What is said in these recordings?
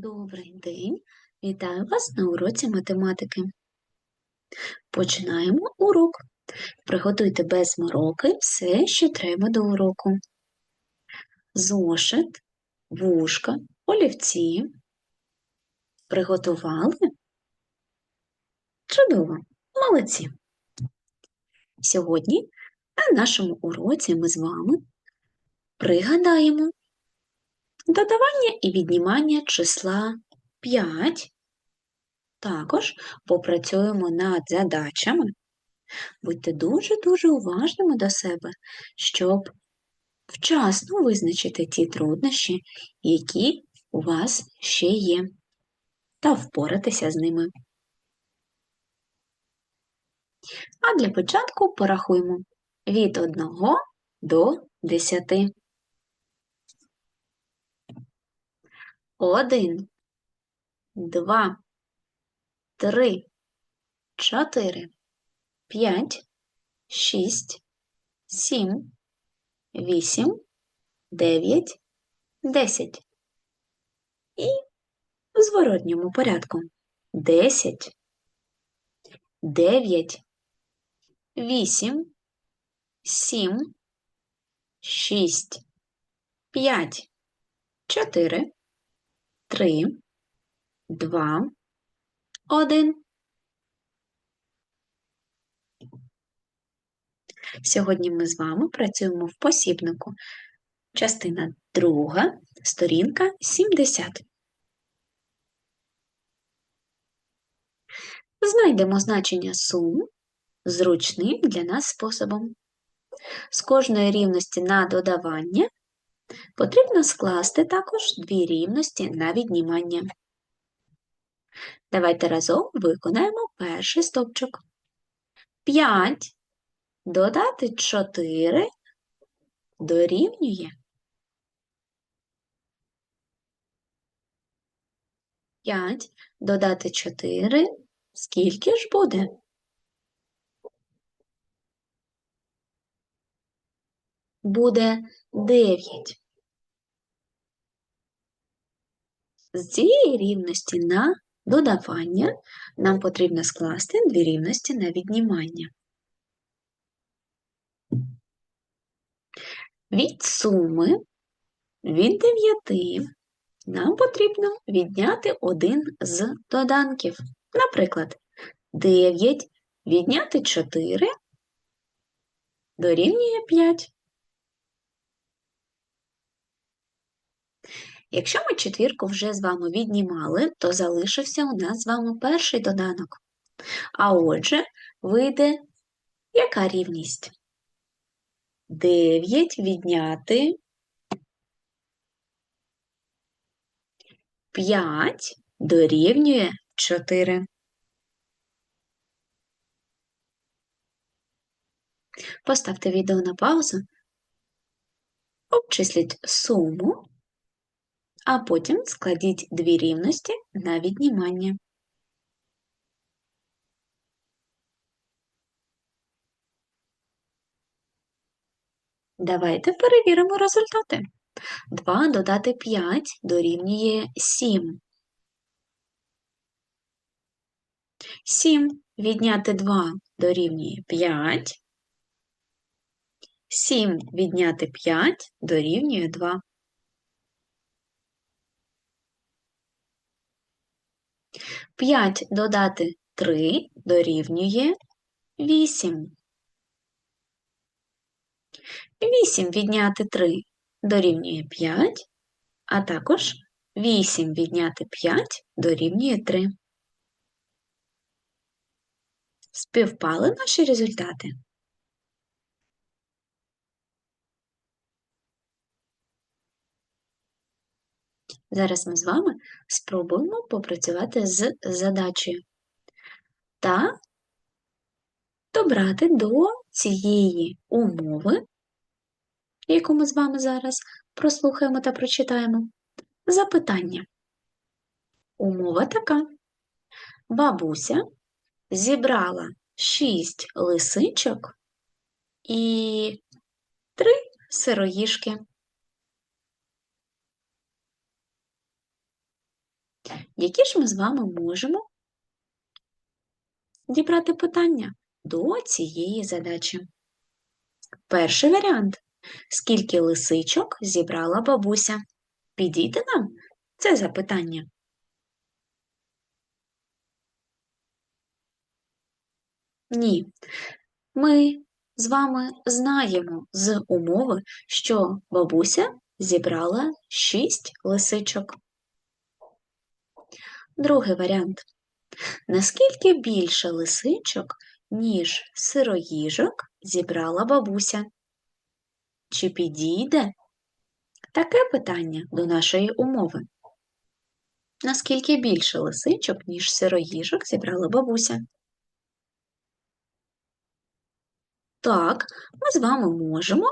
Добрий день! Вітаю вас на уроці математики. Починаємо урок. Приготуйте без мороки все, що треба до уроку. Зошит, вушка, олівці. Приготували? Чудово! Молодці! Сьогодні на нашому уроці ми з вами пригадаємо додавання і віднімання числа 5. Також попрацюємо над задачами. Будьте дуже-дуже уважними до себе, щоб вчасно визначити ті труднощі, які у вас ще є, та впоратися з ними. А для початку порахуємо від 1 до 10. Один, два, три, чотири, п'ять, шість, сім, вісім, дев'ять, десять. І в зворотньому порядку. Десять, дев'ять, вісім, сім, шість, п'ять, чотири три, два, один. Сьогодні ми з вами працюємо в посібнику. Частина друга, сторінка 70. Знайдемо значення сум зручним для нас способом. З кожної рівності на додавання Потрібно скласти також дві рівності на віднімання. Давайте разом виконаємо перший стовпчик. 5 додати 4 дорівнює. 5 додати 4. Скільки ж буде? Буде 9. З цієї рівності на додавання нам потрібно скласти дві рівності на віднімання. Від суми від 9 нам потрібно відняти один з доданків. Наприклад, 9 відняти 4 дорівнює 5. Якщо ми четвірку вже з вами віднімали, то залишився у нас з вами перший доданок. А отже, вийде яка рівність? 9 відняти 5 дорівнює 4. Поставте відео на паузу, обчисліть суму а потім складіть дві рівності на віднімання. Давайте перевіримо результати. 2 додати 5 дорівнює 7. 7 відняти 2 дорівнює 5. 7 відняти 5 дорівнює 2. 5 додати 3 дорівнює 8. 8 відняти 3 дорівнює 5, а також 8 відняти 5 дорівнює 3. Співпали наші результати? Зараз ми з вами спробуємо попрацювати з задачею та добрати до цієї умови, яку ми з вами зараз прослухаємо та прочитаємо, запитання. Умова така. Бабуся зібрала шість лисичок і три сироїшки. Які ж ми з вами можемо дібрати питання до цієї задачі? Перший варіант. Скільки лисичок зібрала бабуся? Підійде нам це запитання. Ні. Ми з вами знаємо з умови, що бабуся зібрала 6 лисичок. Другий варіант. Наскільки більше лисичок, ніж сироїжок, зібрала бабуся? Чи підійде таке питання до нашої умови? Наскільки більше лисичок, ніж сироїжок, зібрала бабуся? Так, ми з вами можемо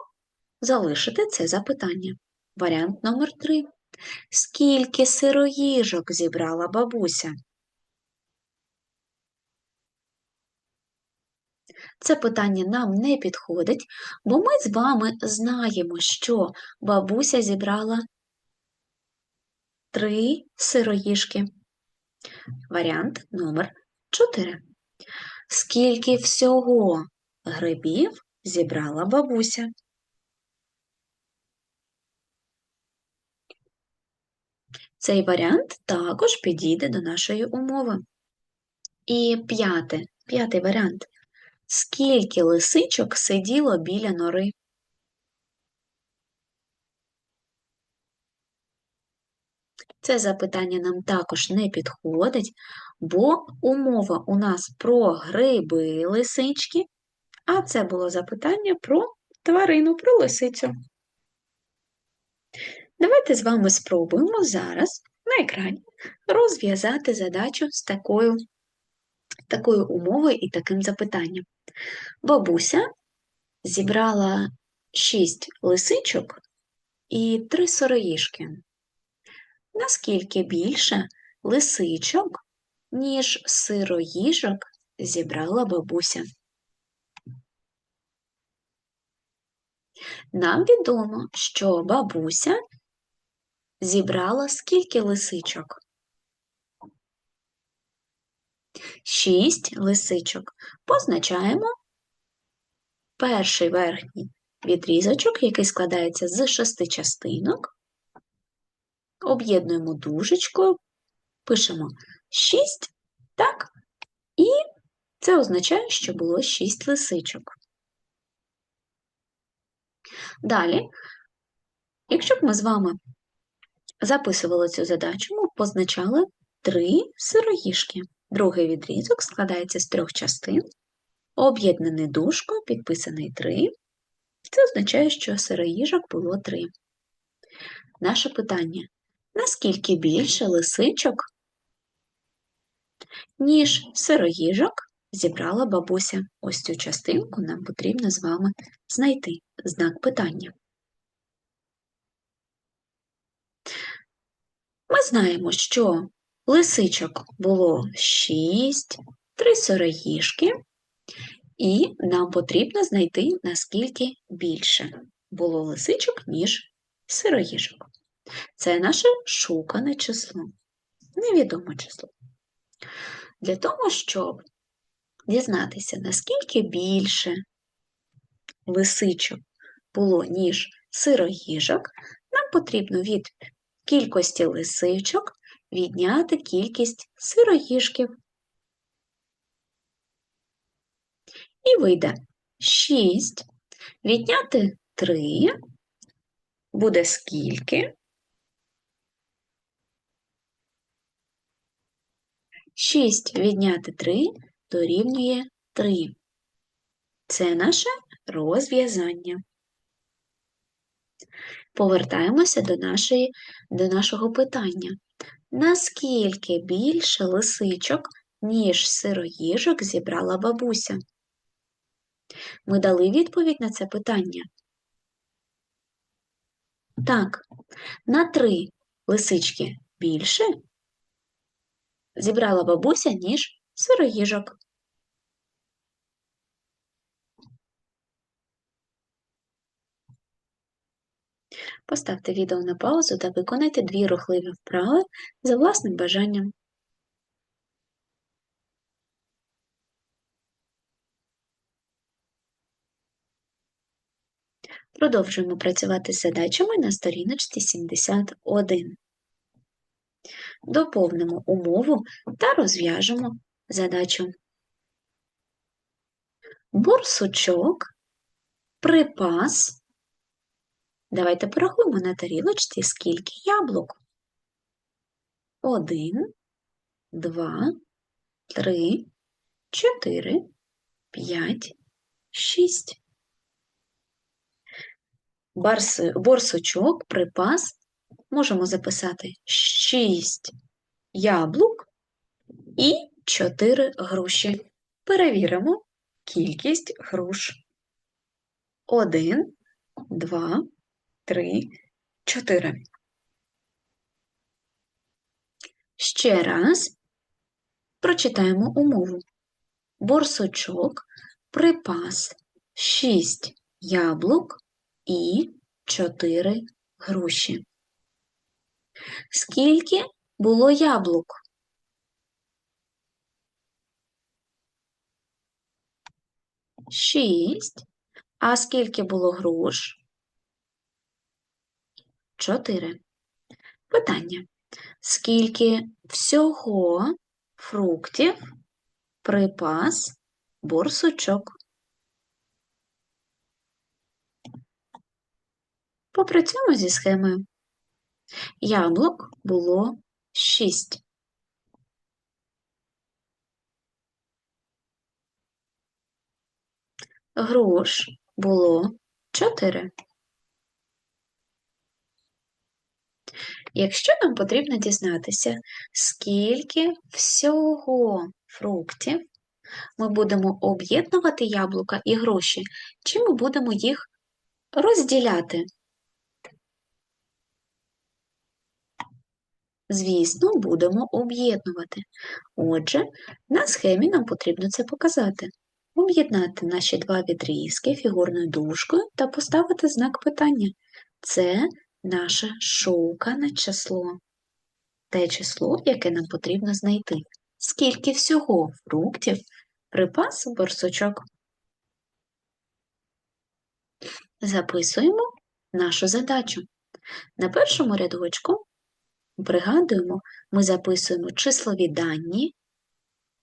залишити це запитання. Варіант номер 3. Скільки сироїжок зібрала бабуся? Це питання нам не підходить, бо ми з вами знаємо, що бабуся зібрала три сироїжки. Варіант номер 4. Скільки всього грибів зібрала бабуся? Цей варіант також підійде до нашої умови. І п'яте, п'ятий варіант. Скільки лисичок сиділо біля нори? Це запитання нам також не підходить, бо умова у нас про гриби лисички, а це було запитання про тварину, про лисицю. Давайте з вами спробуємо зараз на екрані розв'язати задачу з такою, такою умовою і таким запитанням. Бабуся зібрала шість лисичок і три сороїшки. Наскільки більше лисичок, ніж сироїжок зібрала бабуся? Нам відомо, що бабуся зібрала скільки лисичок? Шість лисичок. Позначаємо перший верхній відрізочок, який складається з шести частинок. Об'єднуємо дужечкою, пишемо 6, так, і це означає, що було 6 лисичок. Далі, якщо б ми з вами записували цю задачу, ми позначали три сироїшки. Другий відрізок складається з трьох частин, об'єднаний дужкою, підписаний 3. Це означає, що сироїжок було 3. Наше питання: наскільки більше лисичок, ніж сироїжок зібрала бабуся? Ось цю частинку нам потрібно з вами знайти знак питання. Знаємо, що лисичок було 6, 3 сироїжки, і нам потрібно знайти, наскільки більше було лисичок, ніж сироїжок. Це наше шукане число, невідоме число. Для того, щоб дізнатися, наскільки більше лисичок було, ніж сироїжок, нам потрібно від кількості лисичок відняти кількість сироїжків. І вийде 6. Відняти 3 буде скільки? 6 відняти 3 дорівнює 3. Це наше розв'язання. Повертаємося до, нашої, до нашого питання. Наскільки більше лисичок, ніж сироїжок зібрала бабуся? Ми дали відповідь на це питання. Так, на три лисички більше зібрала бабуся, ніж сироїжок. поставте відео на паузу та виконайте дві рухливі вправи за власним бажанням. Продовжуємо працювати з задачами на сторіночці 71. Доповнимо умову та розв'яжемо задачу. Борсучок припас Давайте порахуємо на тарілочці, скільки яблук. Один, два, три, чотири, п'ять, шість. Барс, борсучок припас можемо записати 6 яблук і 4 груші. Перевіримо кількість груш. 1, 2, 3, 4. Ще раз прочитаємо умову. Борсучок припас 6 яблук і 4 груші. Скільки було яблук? Шість. А скільки було груш? Чотири. Питання. Скільки всього фруктів припас борсучок? Попрацюємо зі схемою. Яблук було шість. Груш було чотири. Якщо нам потрібно дізнатися, скільки всього фруктів ми будемо об'єднувати яблука і гроші, чи ми будемо їх розділяти? Звісно, будемо об'єднувати. Отже, на схемі нам потрібно це показати. Об'єднати наші два відрізки фігурною дужкою та поставити знак питання. Це наше шукане число. Те число, яке нам потрібно знайти. Скільки всього фруктів припас борсучок. Записуємо нашу задачу. На першому рядочку Пригадуємо, ми записуємо числові дані,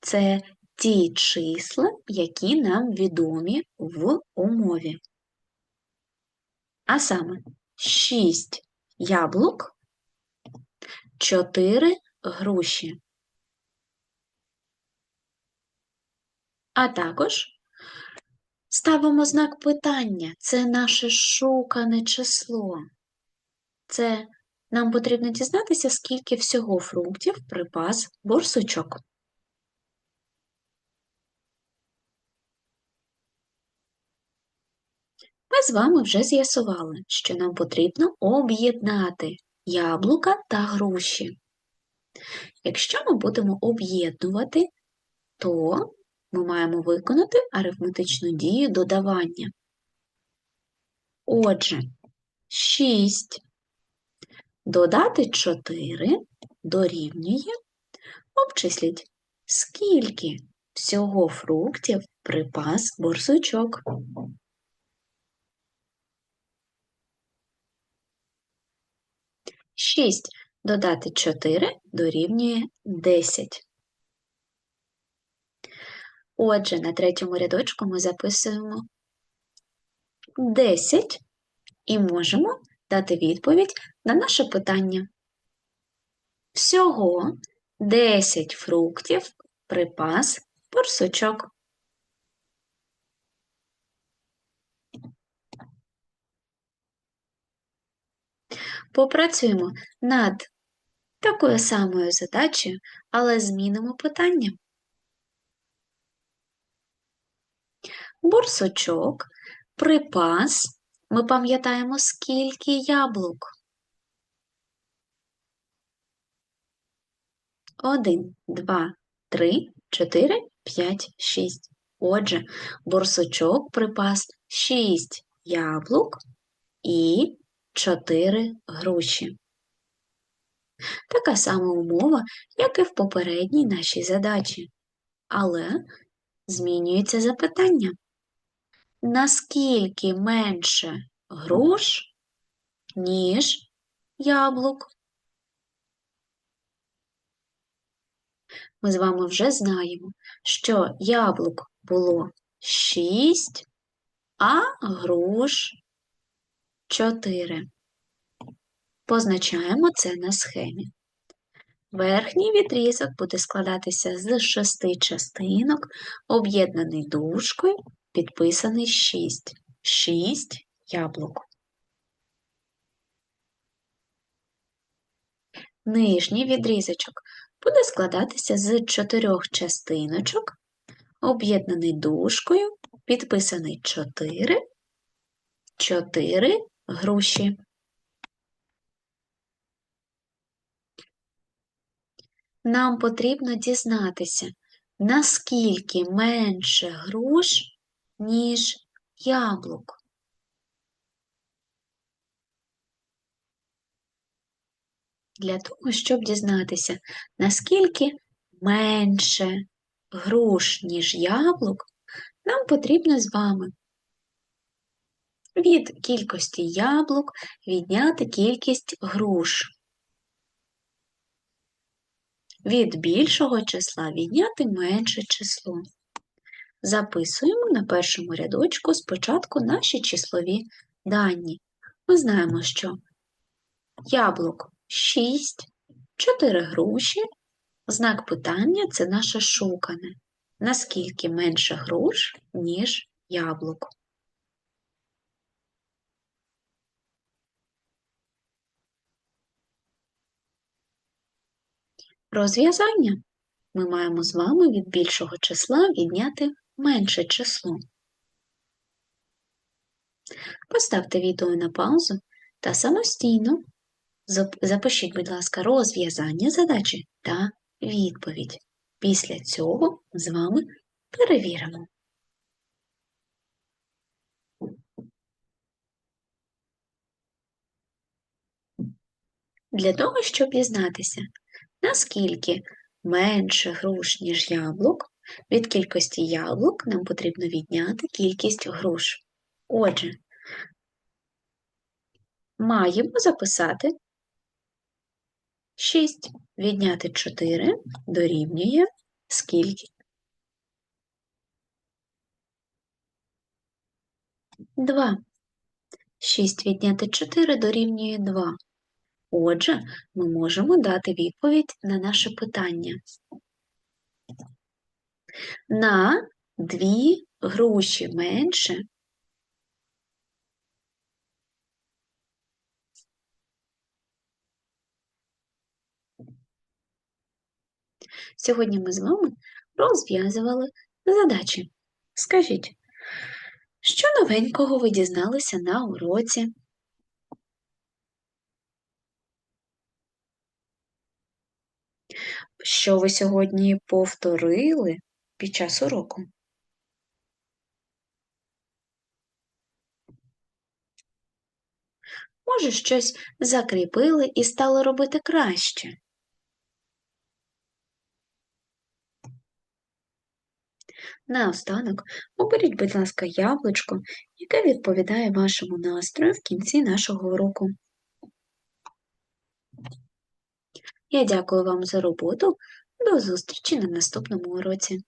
це ті числа, які нам відомі в умові. А саме 6 яблук, 4 груші. А також ставимо знак питання це наше шукане число. Це нам потрібно дізнатися, скільки всього фруктів припас борсучок. Ми з вами вже з'ясували, що нам потрібно об'єднати яблука та груші. Якщо ми будемо об'єднувати, то ми маємо виконати арифметичну дію додавання. Отже, 6 Додати 4 дорівнює. Обчисліть, скільки всього фруктів припас борсучок. Шість додати 4 дорівнює 10. Отже, на третьому рядочку ми записуємо 10 і можемо дати відповідь на наше питання. Всього 10 фруктів припас борсучок. Попрацюємо над такою самою задачею, але змінимо питання. Борсучок припас ми пам'ятаємо, скільки яблук. Один, два, три, чотири, п'ять, шість. Отже, борсучок припас шість яблук і чотири груші. Така сама умова, як і в попередній нашій задачі. Але змінюється запитання наскільки менше груш, ніж яблук. Ми з вами вже знаємо, що яблук було 6, а груш 4. Позначаємо це на схемі. Верхній відрізок буде складатися з шести частинок, об'єднаний дужкою, підписаний 6. 6 яблук. Нижній відрізочок буде складатися з чотирьох частиночок, об'єднаний дужкою, підписаний 4, 4 груші. Нам потрібно дізнатися, наскільки менше груш, ніж яблук. Для того, щоб дізнатися, наскільки менше груш, ніж яблук, нам потрібно з вами від кількості яблук відняти кількість груш. Від більшого числа відняти менше число. Записуємо на першому рядочку спочатку наші числові дані. Ми знаємо, що яблук 6, 4 груші. Знак питання це наше шукане. Наскільки менше груш, ніж яблук. Розв'язання. Ми маємо з вами від більшого числа відняти менше число. Поставте відео на паузу та самостійно запишіть, будь ласка, розв'язання задачі та відповідь. Після цього з вами перевіримо. Для того, щоб дізнатися, наскільки менше груш, ніж яблук, від кількості яблук нам потрібно відняти кількість груш. Отже, маємо записати 6 відняти 4 дорівнює скільки? 2. 6 відняти 4 дорівнює 2. Отже, ми можемо дати відповідь на наше питання. На 2 груші менше Сьогодні ми з вами розв'язували задачі. Скажіть, що новенького ви дізналися на уроці? Що ви сьогодні повторили під час уроку? Може, щось закріпили і стали робити краще? Наостанок оберіть, будь ласка, яблучко, яке відповідає вашому настрою в кінці нашого уроку. Я дякую вам за роботу. До зустрічі на наступному уроці.